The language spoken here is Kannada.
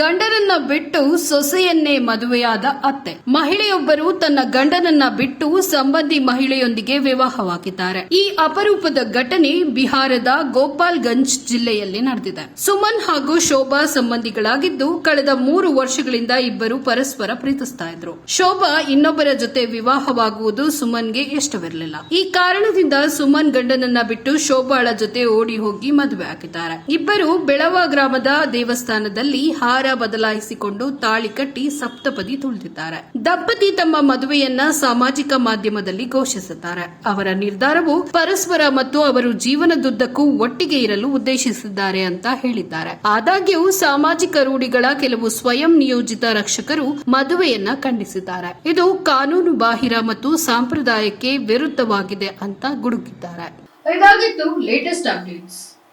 ಗಂಡನನ್ನ ಬಿಟ್ಟು ಸೊಸೆಯನ್ನೇ ಮದುವೆಯಾದ ಅತ್ತೆ. ಮಹಿಳೆಯೊಬ್ಬರು ತನ್ನ ಗಂಡನನ್ನ ಬಿಟ್ಟು ಸಂಬಂಧಿ ಮಹಿಳೆಯೊಂದಿಗೆ ವಿವಾಹವಾಗಿದ್ದಾರೆ. ಈ ಅಪರೂಪದ ಘಟನೆ ಬಿಹಾರದ ಗೋಪಾಲ್ಗಂಜ್ ಜಿಲ್ಲೆಯಲ್ಲಿ ನಡೆದಿದೆ. ಸುಮನ್ ಹಾಗೂ ಶೋಭಾ ಸಂಬಂಧಿಗಳಾಗಿದ್ದು ಕಳೆದ ಮೂರು ವರ್ಷಗಳಿಂದ ಇಬ್ಬರು ಪರಸ್ಪರ ಪ್ರೀತಿಸ್ತಾ ಇದ್ರು. ಶೋಭಾ ಇನ್ನೊಬ್ಬರ ಜೊತೆ ವಿವಾಹವಾಗುವುದು ಸುಮನ್ಗೆ ಇಷ್ಟವಿರಲಿಲ್ಲ. ಈ ಕಾರಣದಿಂದ ಸುಮನ್ ಗಂಡನನ್ನ ಬಿಟ್ಟು ಶೋಭಾಳ ಜೊತೆ ಓಡಿ ಹೋಗಿ ಮದುವೆ ಆಗಿದ್ದಾರೆ ಇಬ್ಬರು ಬೆಳವ ಗ್ರಾಮದ ದೇವಸ್ಥಾನದಲ್ಲಿ ಹಾರ ಬದಲಾಯಿಸಿಕೊಂಡು ತಾಳಿ ಕಟ್ಟಿ ಸಪ್ತಪದಿ ತುಳಿದಿದ್ದಾರೆ. ದಂಪತಿ ತಮ್ಮ ಮದುವೆಯನ್ನ ಸಾಮಾಜಿಕ ಮಾಧ್ಯಮದಲ್ಲಿ ಘೋಷಿಸುತ್ತಾರೆ. ಅವರ ನಿರ್ಧಾರವು ಪರಸ್ಪರ ಮತ್ತು ಅವರು ಜೀವನದುದ್ದಕ್ಕೂ ಒಟ್ಟಿಗೆ ಇರಲು ಉದ್ದೇಶಿಸಿದ್ದಾರೆ ಅಂತ ಹೇಳಿದ್ದಾರೆ. ಆದಾಗ್ಯೂ, ಸಾಮಾಜಿಕ ರೂಢಿಗಳ ಕೆಲವು ಸ್ವಯಂ ನಿಯೋಜಿತ ರಕ್ಷಕರು ಮದುವೆಯನ್ನ ಖಂಡಿಸಿದ್ದಾರೆ. ಇದು ಕಾನೂನು ಬಾಹಿರ ಮತ್ತು ಸಾಂಪ್ರದಾಯಕ್ಕೆ ವಿರುದ್ಧವಾಗಿದೆ ಅಂತ ಗುಡುಗಿದ್ದಾರೆ. ಇದಾಗಿತ್ತು ಲೇಟೆಸ್ಟ್ ಅಪ್ಡೇಟ್ಸ್